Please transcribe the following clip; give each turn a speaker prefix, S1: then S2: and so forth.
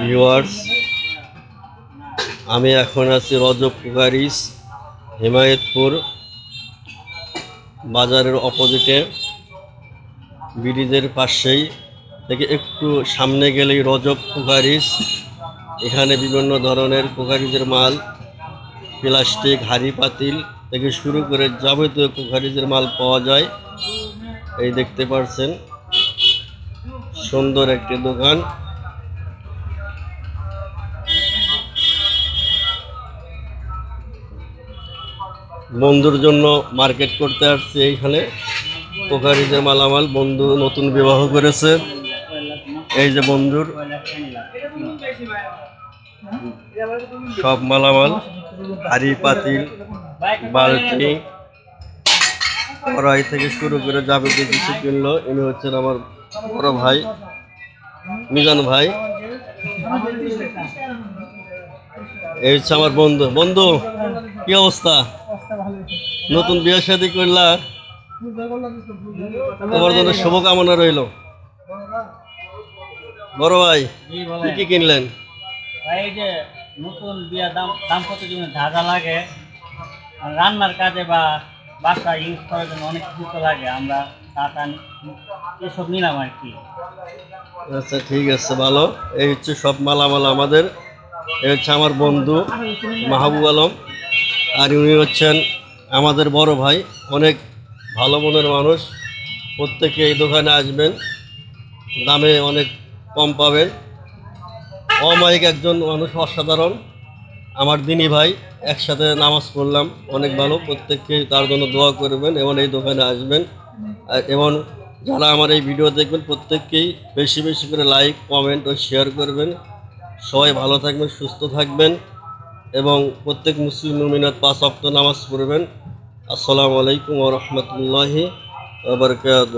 S1: Viewers আমি এখন আছি রজব কুকারিস, হিমায়তপুর বাজারের অপোজিটে ব্রিজের পাশেই থেকে একটু সামনে গেলেই রজব কুকারিস। এখানে বিভিন্ন ধরনের কুকারিজের মাল, প্লাস্টিক, হাড়ি পাতিল থেকে শুরু করে যাবতীয় কুকারিজের মাল পাওয়া যায়। এই দেখতে পারছেন। সুন্দর একটি দোকান। বন্ধুর জন্য মার্কেট করতে আসছে এইখানে। পোখারিজের মালামাল, বন্ধু নতুন বিবাহ করেছে। এই যে বন্ধুর। সব মালামাল, হাড়ি, পাতিল, বালতি। কড়াই থেকে শুরু করে যাবতীয় কিছু কিনলো। ইনি হচ্ছেন আমার বড় ভাই মিজান ভাই। এই হচ্ছে আমার বন্ধু। বন্ধু কি অবস্থা? নতুন বিয়ে শাদী করলা? তোমার জন্য শুভকামনা রইল। বড় ভাই কি কি কিনলেন?
S2: এই যে নতুন বিয়া দাম দাম্পত্য জীবনে ধাঁধা লাগে। রান্নার কাজে বা বাসা ইউজ করার জন্য অনেক কিছু লাগে আমরা। এসব নিলাম আর কি।
S1: আচ্ছা ঠিক আছে, ভালো। এই হচ্ছে সব মালামাল আমাদের। এই হচ্ছে আমার বন্ধু মাহবুব আলম। আর উনি হচ্ছেন আমাদের বড় ভাই, অনেক ভালো মনের মানুষ। প্রত্যেকে এই দোকানে আসবেন, দামে অনেক কম পাবেন। অমায়িক একজন মানুষ, অসাধারণ। আমার দিনী ভাই, একসাথে নামাজ পড়লাম, অনেক ভালো। প্রত্যেককে তার জন্য দোয়া করবেন এবং এই দোকানে আসবেন। এবং যারা আমার এই ভিডিও দেখবেন, প্রত্যেককেই বেশি বেশি করে লাইক কমেন্ট ও শেয়ার করবেন। সবাই ভালো থাকবেন, সুস্থ থাকবেন এবং প্রত্যেক মুসলিম মুমিনাত পাঁচ অক্ট নামাজ পড়বেন। আসসালামু আলাইকুম রহমতুল্লাহি আবরকাত